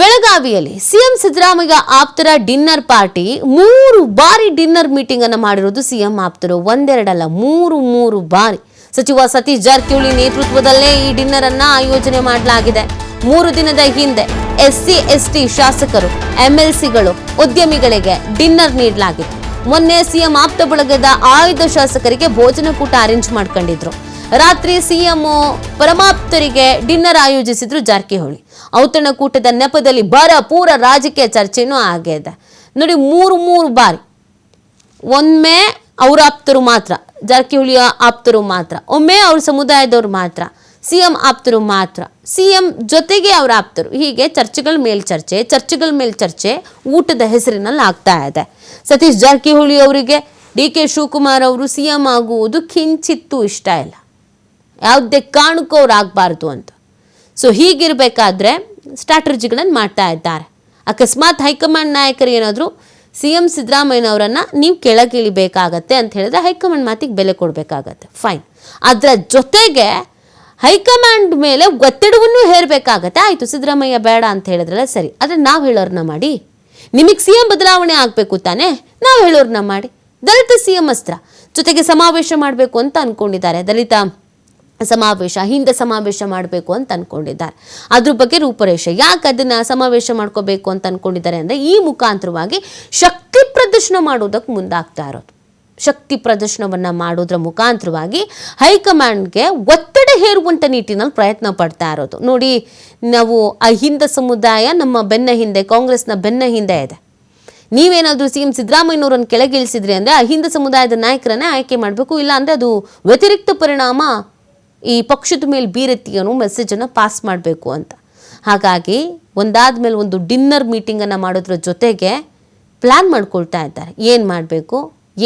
ಬೆಳಗಾವಿಯಲ್ಲಿ ಸಿಎಂ ಸಿದ್ದರಾಮಯ್ಯ ಆಪ್ತರ dinner party, ಮೂರು ಬಾರಿ ಡಿನ್ನರ್ ಮೀಟಿಂಗ್ ಅನ್ನು ಮಾಡಿರೋದು ಸಿಎಂ ಆಪ್ತರು. ಒಂದೆರಡಲ್ಲ, ಮೂರು ಮೂರು ಬಾರಿ. ಸಚಿವ ಸತೀಶ್ ಜಾರಕಿಹೊಳಿ ನೇತೃತ್ವದಲ್ಲೇ ಈ ಡಿನ್ನರ್ ಅನ್ನ ಆಯೋಜನೆ ಮಾಡಲಾಗಿದೆ. ಮೂರು ದಿನದ ಹಿಂದೆ ಎಸ್ಸಿ, ಎಸ್ಟಿ ಶಾಸಕರು, ಎಂಎಲ್ಸಿಗಳು, ಉದ್ಯಮಿಗಳಿಗೆ ಡಿನ್ನರ್ ನೀಡಲಾಗಿದೆ. ಮೊನ್ನೆ ಸಿಎಂ ಆಪ್ತ ಬಳಗದ ಆಯುಧ ಶಾಸಕರಿಗೆ ಭೋಜನ ಕೂಟ ಅರೇಂಜ್ ಮಾಡ್ಕೊಂಡಿದ್ರು. ರಾತ್ರಿ ಸಿಎಂ ಪರಮಾಪ್ತರಿಗೆ ಡಿನ್ನರ್ ಆಯೋಜಿಸಿದ್ರು ಜಾರಕಿಹೊಳಿ. ಔತಣಕೂಟದ ನೆಪದಲ್ಲಿ ಬರ, ಪೂರ ರಾಜಕೀಯ ಚರ್ಚೆನೂ ಆಗಿದೆ ನೋಡಿ, ಮೂರು ಮೂರು ಬಾರಿ. ಒಮ್ಮೆ ಅವ್ರ ಆಪ್ತರು ಮಾತ್ರ, ಜಾರಕಿಹೊಳಿಯ ಆಪ್ತರು ಮಾತ್ರ, ಒಮ್ಮೆ ಅವ್ರ ಸಮುದಾಯದವ್ರು ಮಾತ್ರ ಸಿ ಎಂ ಆಪ್ತರು ಮಾತ್ರ. ಸಿ ಎಂ ಜೊತೆಗೆ ಅವ್ರ ಆಪ್ತರು. ಹೀಗೆ ಚರ್ಚೆಗಳ ಮೇಲ್ ಚರ್ಚೆ, ಚರ್ಚೆಗಳ ಮೇಲ್ ಚರ್ಚೆ ಊಟದ ಹೆಸರಿನಲ್ಲಿ ಆಗ್ತಾ ಇದೆ. ಸತೀಶ್ ಜಾರಕಿಹೊಳಿ ಅವರಿಗೆ ಡಿ ಕೆ ಶಿವಕುಮಾರ್ ಅವರು ಸಿ ಎಂ ಆಗುವುದು ಕಿಂಚಿತ್ತೂ ಇಷ್ಟ ಇಲ್ಲ. ಯಾವುದೇ ಕಾರಣಕ್ಕೂ ಅವ್ರು ಆಗಬಾರ್ದು ಅಂತ. ಸೊ ಹೀಗಿರಬೇಕಾದ್ರೆ ಸ್ಟ್ರಾಟಜಿಗಳನ್ನು ಮಾಡ್ತಾ ಇದ್ದಾರೆ. ಅಕಸ್ಮಾತ್ ಹೈಕಮಾಂಡ್ ನಾಯಕರು ಏನಾದರೂ ಸಿ ಎಂ ಸಿದ್ದರಾಮಯ್ಯನವರನ್ನು ನೀವು ಕೆಳಗಿಳಿಬೇಕಾಗತ್ತೆ ಅಂತ ಹೇಳಿದ್ರೆ ಹೈಕಮಾಂಡ್ ಮಾತಿಗೆ ಬೆಲೆ ಕೊಡಬೇಕಾಗತ್ತೆ. ಫೈನ್ ಅದರ ಜೊತೆಗೆ ಹೈಕಮಾಂಡ್ ಮೇಲೆ ಒತ್ತಡವನ್ನು ಹೇರಬೇಕಾಗತ್ತೆ. ಆಯಿತು, ಸಿದ್ದರಾಮಯ್ಯ ಬೇಡ ಅಂತ ಹೇಳಿದ್ರಲ್ಲ ಸರಿ ಆದರೆ ನಾವು ಹೇಳೋರನ್ನ ಮಾಡಿ. ನಿಮಗೆ ಸಿ ಎಂ ಬದಲಾವಣೆ ಆಗಬೇಕು ತಾನೇ, ನಾವು ಹೇಳೋರನ್ನ ಮಾಡಿ. ದಲಿತ ಸಿ ಎಂ ಅಸ್ತ್ರ ಜೊತೆಗೆ ಸಮಾವೇಶ ಮಾಡಬೇಕು ಅಂತ ಅಂದ್ಕೊಂಡಿದ್ದಾರೆ ದಲಿತ ಸಮಾವೇಶ, ಹಿಂದೆ ಸಮಾವೇಶ ಮಾಡಬೇಕು ಅಂತ ಅನ್ಕೊಂಡಿದ್ದಾರೆ. ಅದ್ರ ಬಗ್ಗೆ ರೂಪರೇಷೆ ಯಾಕೆ ಅದನ್ನ ಸಮಾವೇಶ ಮಾಡ್ಕೋಬೇಕು ಅಂತ ಅನ್ಕೊಂಡಿದ್ದಾರೆ ಅಂದರೆ ಈ ಮುಖಾಂತರವಾಗಿ ಶಕ್ತಿ ಪ್ರದರ್ಶನ ಮಾಡೋದಕ್ಕೆ ಮುಂದಾಗ್ತಾ ಇರೋದು. ಶಕ್ತಿ ಪ್ರದರ್ಶನವನ್ನ ಮಾಡೋದ್ರ ಮುಖಾಂತರವಾಗಿ ಹೈಕಮಾಂಡ್ಗೆ ಒತ್ತಡ ಹೇರುವಂಥ ನಿಟ್ಟಿನಲ್ಲಿ ಪ್ರಯತ್ನ ಪಡ್ತಾ ಇರೋದು. ನೋಡಿ, ನಾವು ಅಹಿಂದ ಸಮುದಾಯ, ನಮ್ಮ ಬೆನ್ನ ಹಿಂದೆ, ಕಾಂಗ್ರೆಸ್ನ ಬೆನ್ನ ಹಿಂದೆ ಇದೆ. ನೀವೇನಾದರೂ ಸಿ ಎಂ ಸಿದ್ದರಾಮಯ್ಯನವರನ್ನು ಕೆಳಗಿಳಿಸಿದ್ರಿ ಅಂದರೆ ಅಹಿಂದ ಹಿಂದ ಸಮುದಾಯದ ನಾಯಕರನ್ನೇ ಆಯ್ಕೆ ಮಾಡಬೇಕು, ಇಲ್ಲ ಅಂದರೆ ಅದು ವ್ಯತಿರಿಕ್ತ ಪರಿಣಾಮ ಈ ಪಕ್ಷದ ಮೇಲೆ ಬೀರತ್ತಿ ಅನ್ನೋ ಮೆಸೇಜನ್ನು ಪಾಸ್ ಮಾಡಬೇಕು ಅಂತ. ಹಾಗಾಗಿ ಒಂದಾದ ಮೇಲೆ ಒಂದು ಡಿನ್ನರ್ ಮೀಟಿಂಗನ್ನು ಮಾಡೋದ್ರ ಜೊತೆಗೆ ಪ್ಲ್ಯಾನ್ ಮಾಡ್ಕೊಳ್ತಾ ಇದ್ದಾರೆ. ಏನು ಮಾಡಬೇಕು?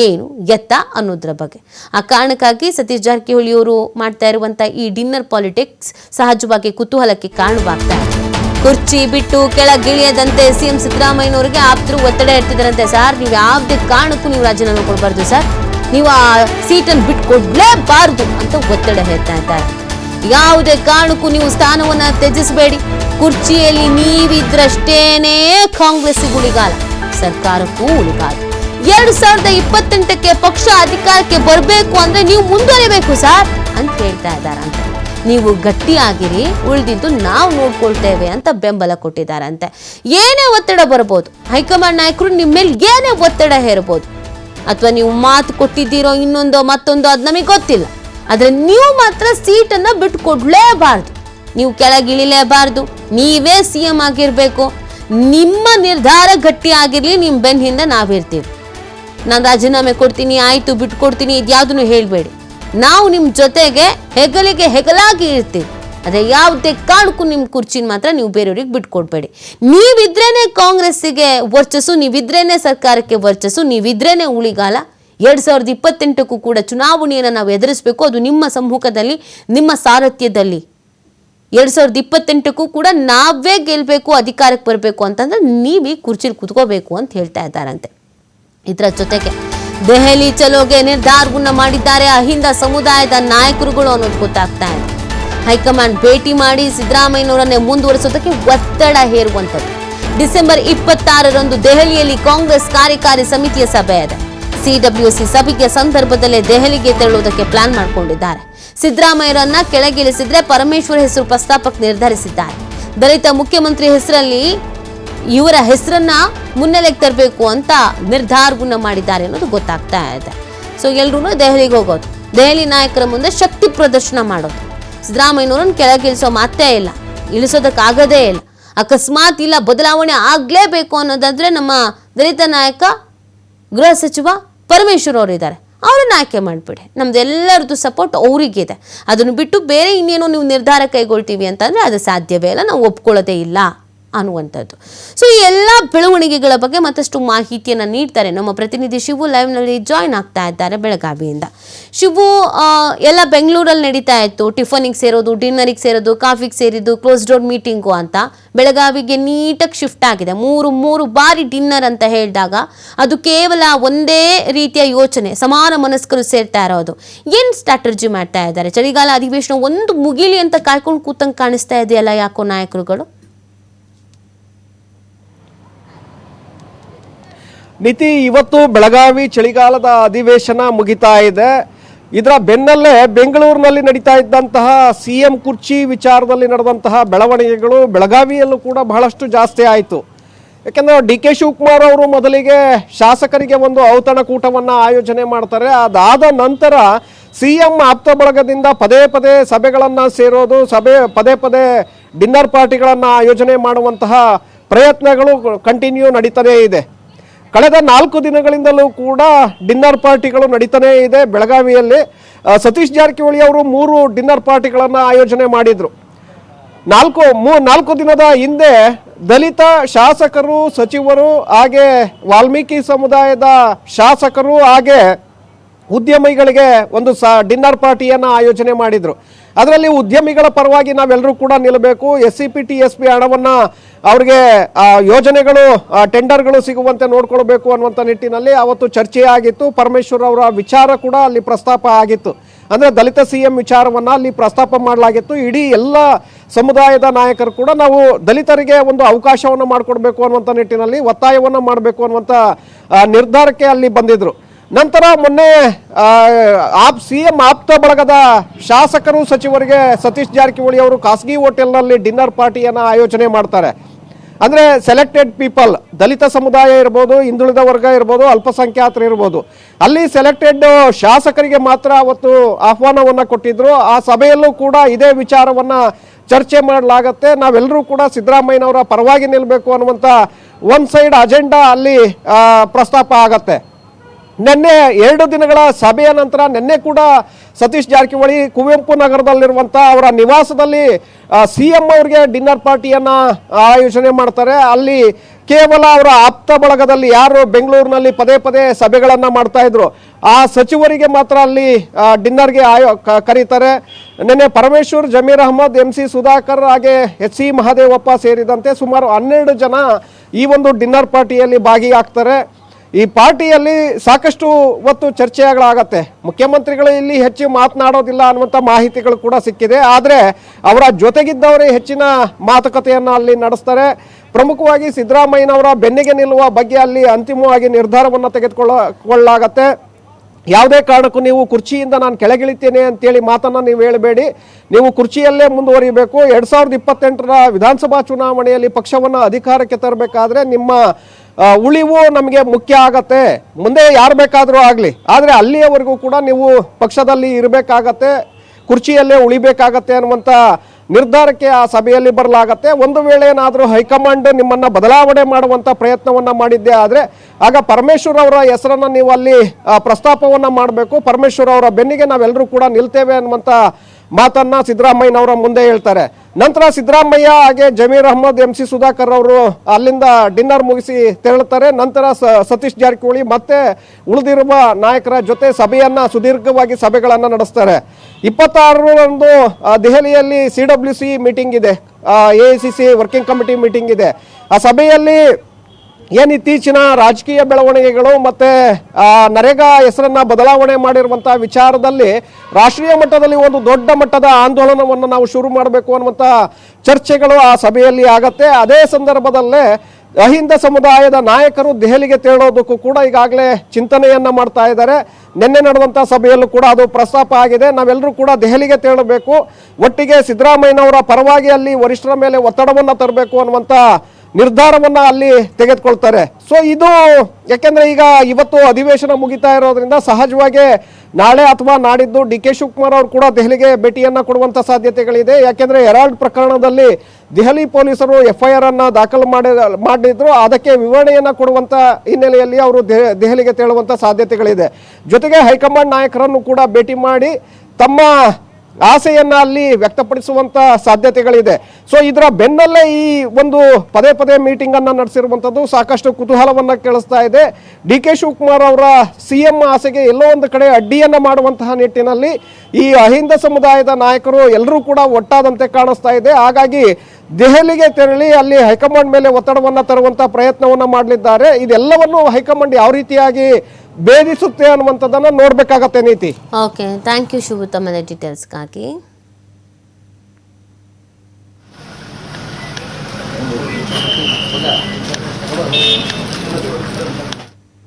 ಏನು? ಎತ್ತ ಅನ್ನೋದ್ರ ಬಗ್ಗೆ. ಆ ಕಾರಣಕ್ಕಾಗಿ ಸತೀಶ್ ಜಾರಕಿಹೊಳಿಯವರು ಮಾಡ್ತಾ ಇರುವಂಥ ಈ ಡಿನ್ನರ್ ಪಾಲಿಟಿಕ್ಸ್ ಸಹಜವಾಗಿ ಕುತೂಹಲಕ್ಕೆ ಕಾರಣವಾಗ್ತಾ ಇದೆ. ಕುರ್ಚಿ ಬಿಟ್ಟು ಕೆಳಗಿಳಿಯದಂತೆ ಸಿ ಎಂ ಸಿದ್ದರಾಮಯ್ಯನವರಿಗೆ ಆಪ್ತರು ಒತ್ತಡ ಇರ್ತಿದ್ದಾರಂತೆ ಸರ್. ನೀವು ಯಾವುದೇ ಕಾರಣಕ್ಕೂ ನೀವು ರಾಜೀನಾಮೆ ಕೊಡಬಾರ್ದು ಸರ್. ನೀವು ಆ ಸೀಟನ್ನು ಬಿಟ್ಟು ಕೊಡ್ಲೇಬಾರ್ದು ಅಂತ ಒತ್ತಡ ಹೇಳ್ತಾ ಇದ್ದಾರೆ. ಯಾವುದೇ ಕಾರಣಕ್ಕೂ ನೀವು ಸ್ಥಾನವನ್ನು ತ್ಯಜಿಸಬೇಡಿ. ಕುರ್ಚಿಯಲ್ಲಿ ನೀವಿದ್ರಷ್ಟೇನೇ ಕಾಂಗ್ರೆಸ್ಸಿಗೂ ಉಳಿಗಾಲ ಸರ್ಕಾರಕ್ಕೂ ಉಳಿಗಾಲ. ಎರಡು ಸಾವಿರದ ಇಪ್ಪತ್ತೆಂಟಕ್ಕೆ ಪಕ್ಷ ಅಧಿಕಾರಕ್ಕೆ ಬರಬೇಕು ಅಂದ್ರೆ ನೀವು ಮುಂದುವರಿಬೇಕು ಸರ್ ಅಂತ ಹೇಳ್ತಾ ಇದ್ದಾರಂತೆ ನೀವು ಗಟ್ಟಿಯಾಗಿರಿ, ಉಳಿದಿದ್ದು ನಾವು ನೋಡ್ಕೊಳ್ತೇವೆ ಅಂತ ಬೆಂಬಲ ಕೊಟ್ಟಿದ್ದಾರಂತೆ ಏನೇ ಒತ್ತಡ ಬರ್ಬೋದು. ಹೈಕಮಾಂಡ್ ನಾಯಕರು ನಿಮ್ಮ ಮೇಲೆ ಏನೇ ಒತ್ತಡ ಹೇರಬಹುದು ಅಥವಾ ನೀವು ಮಾತು ಕೊಟ್ಟಿದ್ದೀರೋ ಇನ್ನೊಂದೋ ಮತ್ತೊಂದೋ ಅದು ನಮಗೆ ಗೊತ್ತಿಲ್ಲ. ಆದರೆ ನೀವು ಮಾತ್ರ ಸೀಟನ್ನು ಬಿಟ್ಟು ಕೊಡಲೇಬಾರ್ದು. ನೀವು ಕೆಳಗಿಳಿಲೇಬಾರ್ದು ನೀವೇ ಸಿ ಎಂ ಆಗಿರಬೇಕು. ನಿಮ್ಮ ನಿರ್ಧಾರ ಗಟ್ಟಿ ಆಗಿರಲಿ, ನಿಮ್ಮ ಬೆನ್ನ ಹಿಂದೆ ನಾವಿರ್ತೀವಿ ನಾನು ರಾಜೀನಾಮೆ ಕೊಡ್ತೀನಿ, ಆಯಿತು, ಬಿಟ್ಟು ಕೊಡ್ತೀನಿ, ಇದ್ಯಾವುದನ್ನು ಹೇಳಬೇಡಿ. ನಾವು ನಿಮ್ಮ ಜೊತೆಗೆ ಹೆಗಲಿಗೆ ಹೆಗಲಾಗಿ ಇರ್ತೀವಿ. ಆದರೆ ಯಾವುದೇ ಕಾರಣಕ್ಕೂ ನಿಮ್ಮ ಕುರ್ಚಿನ ಮಾತ್ರ ನೀವು ಬೇರೆಯವ್ರಿಗೆ ಬಿಟ್ಕೊಡ್ಬೇಡಿ. ನೀವಿದ್ರೇನೆ ಕಾಂಗ್ರೆಸ್ಸಿಗೆ ವರ್ಚಸ್ಸು, ನೀವಿದ್ರೇನೆ ಸರ್ಕಾರಕ್ಕೆ ವರ್ಚಸ್ಸು ನೀವಿದ್ರೇ ಉಳಿಗಾಲ. ಎರಡು ಸಾವಿರದ ಇಪ್ಪತ್ತೆಂಟಕ್ಕೂ ಕೂಡ ಚುನಾವಣೆಯನ್ನು ನಾವು ಎದುರಿಸಬೇಕು. ಅದು ನಿಮ್ಮ ಸಮ್ಮುಖದಲ್ಲಿ, ನಿಮ್ಮ ಸಾರಥ್ಯದಲ್ಲಿ. ಎರಡು ಸಾವಿರದ ಇಪ್ಪತ್ತೆಂಟಕ್ಕೂ ಕೂಡ ನಾವೇ ಗೆಲ್ಲಬೇಕು ಅಧಿಕಾರಕ್ಕೆ ಬರಬೇಕು ಅಂತಂದ್ರೆ ನೀವೇ ಕುರ್ಚಿಲಿ ಕುತ್ಕೋಬೇಕು ಅಂತ ಹೇಳ್ತಾ ಇದ್ದಾರಂತೆ. ಇದರ ಜೊತೆಗೆ ದೆಹಲಿ ಚಲೋಗೆ ನಿರ್ಧಾರವನ್ನು ಮಾಡಿದ್ದಾರೆ. ಅಹಿಂದ ಸಮುದಾಯದ ನಾಯಕರುಗಳು ಅನ್ನೋದು ಗೊತ್ತಾಗ್ತಾ ಇದೆ. ಹೈಕಮಾಂಡ್ ಭೇಟಿ ಮಾಡಿ ಸಿದ್ದರಾಮಯ್ಯನವರನ್ನೇ ಮುಂದುವರಿಸೋದಕ್ಕೆ ಒತ್ತಡ ಹೇರುವಂಥದ್ದು. ಡಿಸೆಂಬರ್ ಇಪ್ಪತ್ತಾರರಂದು ದೆಹಲಿಯಲ್ಲಿ ಕಾಂಗ್ರೆಸ್ ಕಾರ್ಯಕಾರಿ ಸಮಿತಿಯ ಸಭೆ ಇದೆ. ಸಿಡಬ್ಲ್ಯೂಸಿ ಸಭೆಯ ಸಂದರ್ಭದಲ್ಲೇ ದೆಹಲಿಗೆ ತೆರಳುವುದಕ್ಕೆ ಪ್ಲಾನ್ ಮಾಡಿಕೊಂಡಿದ್ದಾರೆ. ಸಿದ್ದರಾಮಯ್ಯರನ್ನ ಕೆಳಗಿಳಿಸಿದ್ರೆ ಪರಮೇಶ್ವರ್ ಹೆಸರು ಪ್ರಸ್ತಾಪಕ್ಕೆ ನಿರ್ಧರಿಸಿದ್ದಾರೆ. ದಲಿತ ಮುಖ್ಯಮಂತ್ರಿ ಹೆಸರಲ್ಲಿ ಇವರ ಹೆಸರನ್ನ ಮುನ್ನೆಲೆಗೆ ತರಬೇಕು ಅಂತ ನಿರ್ಧಾರವನ್ನ ಮಾಡಿದ್ದಾರೆ ಅನ್ನೋದು ಗೊತ್ತಾಗ್ತಾ ಇದೆ. ಸೊ ಎಲ್ರೂ ದೆಹಲಿಗೆ ಹೋಗೋದು. ದೆಹಲಿ ನಾಯಕರ ಮುಂದೆ ಶಕ್ತಿ ಪ್ರದರ್ಶನ ಮಾಡೋದು. ಸಿದ್ದರಾಮಯ್ಯನವ್ರನ್ನ ಕೆಳಗಿಳಿಸೋ ಮಾತೇ ಇಲ್ಲ. ಇಳಿಸೋದಕ್ಕಾಗದೇ ಇಲ್ಲ. ಅಕಸ್ಮಾತ್ ಇಲ್ಲ, ಬದಲಾವಣೆ ಆಗಲೇಬೇಕು ಅನ್ನೋದಾದರೆ ನಮ್ಮ ದಲಿತ ನಾಯಕ, ಗೃಹ ಸಚಿವ ಪರಮೇಶ್ವರ್ ಅವರು ಇದ್ದಾರೆ. ಅವ್ರನ್ನ ಆಯ್ಕೆ ಮಾಡಿಬಿಡಿ. ನಮ್ದು ಎಲ್ಲರದ್ದು ಸಪೋರ್ಟ್ ಅವರಿಗಿದೆ. ಅದನ್ನು ಬಿಟ್ಟು ಬೇರೆ ಇನ್ನೇನೋ ನೀವು ನಿರ್ಧಾರ ಕೈಗೊಳ್ತೀವಿ ಅಂತಂದರೆ ಅದು ಸಾಧ್ಯವೇ ಇಲ್ಲ. ನಾವು ಒಪ್ಕೊಳ್ಳೋದೇ ಇಲ್ಲ. ಅನ್ನುವಂಥದ್ದು. ಸೊ ಈ ಎಲ್ಲ ಬೆಳವಣಿಗೆಗಳ ಬಗ್ಗೆ ಮತ್ತಷ್ಟು ಮಾಹಿತಿಯನ್ನು ನೀಡ್ತಾರೆ. ನಮ್ಮ ಪ್ರತಿನಿಧಿ ಶಿವು ಲೈವ್ನಲ್ಲಿ ಜಾಯ್ನ್ ಆಗ್ತಾ ಇದ್ದಾರೆ ಬೆಳಗಾವಿಯಿಂದ. ಶಿವು ಎಲ್ಲ ಬೆಂಗಳೂರಲ್ಲಿ ನಡೀತಾ ಇತ್ತು. ಟಿಫನಿಗೆ ಸೇರೋದು, ಡಿನ್ನರಿಗೆ ಸೇರೋದು, ಕಾಫಿಗೆ ಸೇರಿದ್ದು ಕ್ಲೋಸ್ ಡೋರ್ ಮೀಟಿಂಗು ಅಂತ. ಬೆಳಗಾವಿಗೆ ನೀಟಾಗಿ ಶಿಫ್ಟ್ ಆಗಿದೆ. ಮೂರು ಮೂರು ಬಾರಿ ಡಿನ್ನರ್ ಅಂತ ಹೇಳಿದಾಗ ಅದು ಕೇವಲ ಒಂದೇ ರೀತಿಯ ಯೋಚನೆ. ಸಮಾನ ಮನಸ್ಕರು ಸೇರ್ತಾ ಇರೋದು. ಏನು ಸ್ಟ್ರಾಟರ್ಜಿ ಮಾಡ್ತಾ ಇದ್ದಾರೆ? ಚಳಿಗಾಲ ಅಧಿವೇಶನ ಒಂದು ಮುಗಿಲಿ ಅಂತ ಕಾಯ್ಕೊಂಡು ಕೂತಂಗೆ ಕಾಣಿಸ್ತಾ ಇದೆಯಲ್ಲ ಯಾಕೋ ನಾಯಕರುಗಳು? ನೀತಿ ಇವತ್ತು ಬೆಳಗಾವಿ ಚಳಿಗಾಲದ ಅಧಿವೇಶನ ಮುಗಿತಾ ಇದೆ. ಇದರ ಬೆನ್ನಲ್ಲೇ ಬೆಂಗಳೂರಿನಲ್ಲಿ ನಡೀತಾ ಇದ್ದಂತಹ ಸಿ ಎಂ ಕುರ್ಚಿ ವಿಚಾರದಲ್ಲಿ ನಡೆದಂತಹ ಬೆಳವಣಿಗೆಗಳು ಬೆಳಗಾವಿಯಲ್ಲೂ ಕೂಡ ಬಹಳಷ್ಟು ಜಾಸ್ತಿ ಆಯಿತು. ಯಾಕೆಂದರೆ ಡಿ ಕೆ ಶಿವಕುಮಾರ್ ಅವರು ಮೊದಲಿಗೆ ಶಾಸಕರಿಗೆ ಒಂದು ಔತಣಕೂಟವನ್ನು ಆಯೋಜನೆ ಮಾಡ್ತಾರೆ. ಅದಾದ ನಂತರ ಸಿ ಎಂ ಆಪ್ತ ಬಳಗದಿಂದ ಪದೇ ಪದೇ ಸಭೆಗಳನ್ನು ಸೇರೋದು, ಸಭೆ ಪದೇ ಪದೇ ಡಿನ್ನರ್ ಪಾರ್ಟಿಗಳನ್ನು ಆಯೋಜನೆ ಮಾಡುವಂತಹ ಪ್ರಯತ್ನಗಳು ಕಂಟಿನ್ಯೂ ನಡೀತಾನೇ ಇದೆ. ಕಳೆದ ನಾಲ್ಕು ದಿನಗಳಿಂದಲೂ ಕೂಡ ಡಿನ್ನರ್ ಪಾರ್ಟಿಗಳು ನಡೀತಾನೇ ಇದೆ. ಬೆಳಗಾವಿಯಲ್ಲಿ ಸತೀಶ್ ಜಾರಕಿಹೊಳಿ ಅವರು ಮೂರು ಡಿನ್ನರ್ ಪಾರ್ಟಿಗಳನ್ನು ಆಯೋಜನೆ ಮಾಡಿದರು. ನಾಲ್ಕು, ಮೂ, ನಾಲ್ಕು ದಿನದ ಹಿಂದೆ ದಲಿತ ಶಾಸಕರು, ಸಚಿವರು, ಹಾಗೆ ವಾಲ್ಮೀಕಿ ಸಮುದಾಯದ ಶಾಸಕರು, ಹಾಗೆ ಉದ್ಯಮಿಗಳಿಗೆ ಒಂದು ಸ, ಡಿನ್ನರ್ ಪಾರ್ಟಿಯನ್ನು ಆಯೋಜನೆ ಮಾಡಿದರು. ಅದರಲ್ಲಿ ಉದ್ಯಮಿಗಳ ಪರವಾಗಿ ನಾವೆಲ್ಲರೂ ಕೂಡ ನಿಲ್ಲಬೇಕು. S C P T S P ಹಣವನ್ನು ಅವ್ರಿಗೆ ಯೋಜನೆಗಳು ಟೆಂಡರ್ಗಳು ಸಿಗುವಂತೆ ನೋಡ್ಕೊಳ್ಬೇಕು ಅನ್ನುವಂಥ ನಿಟ್ಟಿನಲ್ಲಿ ಅವತ್ತು ಚರ್ಚೆ ಆಗಿತ್ತು. ಪರಮೇಶ್ವರ್ ಅವರ ವಿಚಾರ ಕೂಡ ಅಲ್ಲಿ ಪ್ರಸ್ತಾಪ ಆಗಿತ್ತು. ಅಂದರೆ ದಲಿತ ಸಿ ಎಂ ವಿಚಾರವನ್ನು ಅಲ್ಲಿ ಪ್ರಸ್ತಾಪ ಮಾಡಲಾಗಿತ್ತು. ಇಡೀ ಎಲ್ಲ ಸಮುದಾಯದ ನಾಯಕರು ಕೂಡ ನಾವು ದಲಿತರಿಗೆ ಒಂದು ಅವಕಾಶವನ್ನು ಮಾಡಿಕೊಡ್ಬೇಕು ಅನ್ನುವಂಥ ನಿಟ್ಟಿನಲ್ಲಿ ಒತ್ತಾಯವನ್ನು ಮಾಡಬೇಕು ಅನ್ನುವಂಥ ನಿರ್ಧಾರಕ್ಕೆ ಅಲ್ಲಿ ಬಂದಿದ್ರು. ನಂತರ ಮೊನ್ನೆ ಆಪ್ ಸಿ ಎಂ ಆಪ್ತ ಬಳಗದ ಶಾಸಕರು ಸಚಿವರಿಗೆ ಸತೀಶ್ ಜಾರಕಿಹೊಳಿ ಅವರು ಖಾಸಗಿ ಹೋಟೆಲ್ನಲ್ಲಿ ಡಿನ್ನರ್ ಪಾರ್ಟಿಯನ್ನು ಆಯೋಜನೆ ಮಾಡ್ತಾರೆ. ಅಂದರೆ ಸೆಲೆಕ್ಟೆಡ್ ಪೀಪಲ್, ದಲಿತ ಸಮುದಾಯ ಇರ್ಬೋದು, ಹಿಂದುಳಿದ ವರ್ಗ ಇರ್ಬೋದು, ಅಲ್ಪಸಂಖ್ಯಾತರು ಇರ್ಬೋದು. ಅಲ್ಲಿ ಸೆಲೆಕ್ಟೆಡ್ ಶಾಸಕರಿಗೆ ಮಾತ್ರ ಅವತ್ತು ಆಹ್ವಾನವನ್ನು ಕೊಟ್ಟಿದ್ರು. ಆ ಸಭೆಯಲ್ಲೂ ಕೂಡ ಇದೇ ವಿಚಾರವನ್ನು ಚರ್ಚೆ ಮಾಡಲಾಗತ್ತೆ. ನಾವೆಲ್ಲರೂ ಕೂಡ ಸಿದ್ದರಾಮಯ್ಯನವರ ಪರವಾಗಿ ನಿಲ್ಲಬೇಕು ಅನ್ನುವಂಥ ಒನ್ ಸೈಡ್ ಅಜೆಂಡಾ ಅಲ್ಲಿ ಪ್ರಸ್ತಾಪ ಆಗತ್ತೆ. ನಿನ್ನೆ ಎರಡು ದಿನಗಳ ಸಭೆಯ ನಂತರ ನಿನ್ನೆ ಕೂಡ ಸತೀಶ್ ಜಾರಕಿಹೊಳಿ ಕುವೆಂಪು ನಗರದಲ್ಲಿರುವಂಥ ಅವರ ನಿವಾಸದಲ್ಲಿ ಸಿ ಎಂ ಅವರಿಗೆ ಡಿನ್ನರ್ ಪಾರ್ಟಿಯನ್ನು ಆಯೋಜನೆ ಮಾಡ್ತಾರೆ. ಅಲ್ಲಿ ಕೇವಲ ಅವರ ಆಪ್ತ ಬಳಗದಲ್ಲಿ ಯಾರು ಬೆಂಗಳೂರಿನಲ್ಲಿ ಪದೇ ಪದೇ ಸಭೆಗಳನ್ನು ಮಾಡ್ತಾ ಇದ್ರು. ಆ ಸಚಿವರಿಗೆ ಮಾತ್ರ ಅಲ್ಲಿ ಡಿನ್ನರ್ಗೆ ಆಯೋ ಕರೀತಾರೆ. ನಿನ್ನೆ ಪರಮೇಶ್ವರ್, ಜಮೀರ್ ಅಹಮದ್, ಎಂ ಸಿ ಸುಧಾಕರ್ ಹಾಗೆ ಎಚ್ ಸಿ ಮಹದೇವಪ್ಪ ಸೇರಿದಂತೆ ಸುಮಾರು ಹನ್ನೆರಡು ಜನ ಈ ಒಂದು ಡಿನ್ನರ್ ಪಾರ್ಟಿಯಲ್ಲಿ ಭಾಗಿಯಾಗ್ತಾರೆ. ಈ ಪಾರ್ಟಿಯಲ್ಲಿ ಸಾಕಷ್ಟು ಹೊತ್ತು ಚರ್ಚೆಗಳಾಗತ್ತೆ ಮುಖ್ಯಮಂತ್ರಿಗಳು ಇಲ್ಲಿ ಹೆಚ್ಚು ಮಾತನಾಡೋದಿಲ್ಲ ಅನ್ನುವಂಥ ಮಾಹಿತಿಗಳು ಕೂಡ ಸಿಕ್ಕಿದೆ. ಆದರೆ ಅವರ ಜೊತೆಗಿದ್ದವರೇ ಹೆಚ್ಚಿನ ಮಾತುಕತೆಯನ್ನು ಅಲ್ಲಿ ನಡೆಸ್ತಾರೆ. ಪ್ರಮುಖವಾಗಿ ಸಿದ್ದರಾಮಯ್ಯನವರ ಬೆನ್ನಿಗೆ ನಿಲ್ಲುವ ಬಗ್ಗೆ ಅಲ್ಲಿ ಅಂತಿಮವಾಗಿ ನಿರ್ಧಾರವನ್ನು ತೆಗೆದುಕೊಳ್ಳಲಾಗತ್ತೆ ಯಾವುದೇ ಕಾರಣಕ್ಕೂ ನೀವು ಕುರ್ಚಿಯಿಂದ ನಾನು ಕೆಳಗಿಳಿತೇನೆ ಅಂತೇಳಿ ಮಾತನ್ನು ನೀವು ಹೇಳಬೇಡಿ. ನೀವು ಕುರ್ಚಿಯಲ್ಲೇ ಮುಂದುವರಿಬೇಕು. ಎರಡು ಸಾವಿರದ ಇಪ್ಪತ್ತೆಂಟರ ವಿಧಾನಸಭಾ ಚುನಾವಣೆಯಲ್ಲಿ ಪಕ್ಷವನ್ನು ಅಧಿಕಾರಕ್ಕೆ ತರಬೇಕಾದ್ರೆ ನಿಮ್ಮ ಉಳಿವು ನಮಗೆ ಮುಖ್ಯ ಆಗತ್ತೆ. ಮುಂದೆ ಯಾರು ಬೇಕಾದರೂ ಆಗಲಿ. ಆದರೆ ಅಲ್ಲಿಯವರೆಗೂ ಕೂಡ ನೀವು ಪಕ್ಷದಲ್ಲಿ ಇರಬೇಕಾಗತ್ತೆ, ಕುರ್ಚಿಯಲ್ಲೇ ಉಳಿಬೇಕಾಗತ್ತೆ ಅನ್ನುವಂಥ ನಿರ್ಧಾರಕ್ಕೆ ಆ ಸಭೆಯಲ್ಲಿ ಬರಲಾಗತ್ತೆ. ಒಂದು ವೇಳೆ ಏನಾದರೂ ಹೈಕಮಾಂಡ್ ನಿಮ್ಮನ್ನು ಬದಲಾವಣೆ ಮಾಡುವಂಥ ಪ್ರಯತ್ನವನ್ನು ಮಾಡಿದ್ದೆ ಆದರೆ, ಆಗ ಪರಮೇಶ್ವರ್ ಅವರ ಹೆಸರನ್ನು ನೀವು ಅಲ್ಲಿ ಪ್ರಸ್ತಾಪವನ್ನು ಮಾಡಬೇಕು. ಪರಮೇಶ್ವರ್ ಅವರ ಬೆನ್ನಿಗೆ ನಾವೆಲ್ಲರೂ ಕೂಡ ನಿಲ್ತೇವೆ ಅನ್ನುವಂಥ ಮಾತನ್ನು ಸಿದ್ದರಾಮಯ್ಯನವರ ಮುಂದೆ ಹೇಳ್ತಾರೆ. ನಂತರ ಸಿದ್ದರಾಮಯ್ಯ ಹಾಗೆ ಜಮೀರ್ ಅಹಮದ್, ಎಂ ಸಿ ಸುಧಾಕರ್ ಅವರು ಅಲ್ಲಿಂದ ಡಿನ್ನರ್ ಮುಗಿಸಿ ತೆರಳುತ್ತಾರೆ. ನಂತರ ಸತೀಶ್ ಜಾರಕಿಹೊಳಿ ಮತ್ತೆ ಉಳಿದಿರುವ ನಾಯಕರ ಜೊತೆ ಸಭೆಯನ್ನು, ಸುದೀರ್ಘವಾಗಿ ಸಭೆಗಳನ್ನು ನಡೆಸ್ತಾರೆ. ಇಪ್ಪತ್ತಾರರಂದು ದೆಹಲಿಯಲ್ಲಿ ಸಿ ಡಬ್ಲ್ಯೂ ಸಿ ಮೀಟಿಂಗ್ ಇದೆ. A C C working committee meeting ಇದೆ. ಆ ಸಭೆಯಲ್ಲಿ ಏನು ಇತ್ತೀಚಿನ ರಾಜಕೀಯ ಬೆಳವಣಿಗೆಗಳು ಮತ್ತೆ ನರೇಗಾ ಹೆಸರನ್ನ ಬದಲಾವಣೆ ಮಾಡಿರುವಂಥ ವಿಚಾರದಲ್ಲಿ ರಾಷ್ಟ್ರೀಯ ಮಟ್ಟದಲ್ಲಿ ಒಂದು ದೊಡ್ಡ ಮಟ್ಟದ ಆಂದೋಲನವನ್ನು ನಾವು ಶುರು ಮಾಡಬೇಕು ಅನ್ನುವಂಥ ಚರ್ಚೆಗಳು ಆ ಸಭೆಯಲ್ಲಿ ಆಗತ್ತೆ. ಅದೇ ಸಂದರ್ಭದಲ್ಲೇ ಅಹಿಂದ ಸಮುದಾಯದ ನಾಯಕರು ದೆಹಲಿಗೆ ತೆರಳೋದಕ್ಕೂ ಕೂಡ ಈಗಾಗಲೇ ಚಿಂತನೆಯನ್ನ ಮಾಡ್ತಾ ಇದ್ದಾರೆ. ನಿನ್ನೆ ನಡೆದಂಥ ಸಭೆಯಲ್ಲೂ ಕೂಡ ಅದು ಪ್ರಸ್ತಾಪ ಆಗಿದೆ. ನಾವೆಲ್ಲರೂ ಕೂಡ ದೆಹಲಿಗೆ ತೆರಳಬೇಕು. ಒಟ್ಟಿಗೆ ಸಿದ್ದರಾಮಯ್ಯನವರ ಪರವಾಗಿ ಅಲ್ಲಿ ವರಿಷ್ಠರ ಮೇಲೆ ಒತ್ತಡವನ್ನು ತರಬೇಕು ಅನ್ನುವಂಥ ನಿರ್ಧಾರವನ್ನ ಅಲ್ಲಿ ತೆಗೆದುಕೊಳ್ತಾರೆ. ಸೊ ಇದು ಯಾಕೆಂದ್ರೆ ಈಗ ಇವತ್ತು ಅಧಿವೇಶನ ಮುಗಿತಾ ಇರೋದ್ರಿಂದ ಸಹಜವಾಗಿ ನಾಳೆ ಅಥವಾ ನಾಡಿದ್ದು ಡಿ ಕೆ ಶಿವಕುಮಾರ್ ಅವರು ಕೂಡ ದೆಹಲಿಗೆ ಭೇಟಿಯನ್ನು ಕೊಡುವಂತ ಸಾಧ್ಯತೆಗಳಿದೆ. ಯಾಕೆಂದ್ರೆ ಎರಾಲ್ಡ್ ಪ್ರಕರಣದಲ್ಲಿ ದೆಹಲಿ ಪೊಲೀಸರು ಎಫ್ ಐ ಆರ್ ಅನ್ನ ದಾಖಲು ಮಾಡಿ, ಮಾಡಿದ್ರು. ಅದಕ್ಕೆ ವಿವರಣೆಯನ್ನ ಕೊಡುವಂತ ಹಿನ್ನೆಲೆಯಲ್ಲಿ ಅವರು ದೆಹ- ದೆಹಲಿಗೆ ತೆರಳುವಂಥ ಸಾಧ್ಯತೆಗಳಿದೆ. ಜೊತೆಗೆ ಹೈಕಮಾಂಡ್ ನಾಯಕರನ್ನು ಕೂಡ ಭೇಟಿ ಮಾಡಿ ತಮ್ಮ ಆಸೆಯನ್ನ ಅಲ್ಲಿ ವ್ಯಕ್ತಪಡಿಸುವಂತ ಸಾಧ್ಯತೆಗಳಿದೆ. ಸೊ ಇದರ ಬೆನ್ನಲ್ಲೇ ಈ ಒಂದು ಪದೇ ಪದೇ ಮೀಟಿಂಗ್ ಅನ್ನ ನಡೆಸಿರುವಂತದ್ದು ಸಾಕಷ್ಟು ಕುತೂಹಲವನ್ನ ಕೇಳಿಸ್ತಾ ಇದೆ. ಡಿ ಕೆ ಶಿವಕುಮಾರ್ ಅವರ ಸಿ ಎಂ ಆಸೆಗೆ ಎಲ್ಲೋ ಒಂದು ಕಡೆ ಅಡ್ಡಿಯನ್ನ ಮಾಡುವಂತಹ ನಿಟ್ಟಿನಲ್ಲಿ ಈ ಅಹಿಂದ ಸಮುದಾಯದ ನಾಯಕರು ಎಲ್ಲರೂ ಕೂಡ ಒಟ್ಟಾದಂತೆ ಕಾಣಿಸ್ತಾ ಇದೆ. ಹಾಗಾಗಿ ದೆಹಲಿಗೆ ತೆರಳಿ ಅಲ್ಲಿ ಹೈಕಮಾಂಡ್ ಮೇಲೆ ಒತ್ತಡವನ್ನು ತರುವಂತ ಪ್ರಯತ್ನವನ್ನು ಮಾಡಲಿದ್ದಾರೆ. ಇದೆಲ್ಲವನ್ನು ಹೈಕಮಾಂಡ್ ಯಾವ ರೀತಿಯಾಗಿ ಭೇದಿಸುತ್ತೆ ಅನ್ನುವಂಥದ್ದನ್ನು ನೋಡಬೇಕಾಗತ್ತೆ ನೀತಿ. ಓಕೆ ಥ್ಯಾಂಕ್ ಯು ಶುಭ ತಮ್ಮ ಡೀಟೇಲ್ಸ್ಗಾಗಿ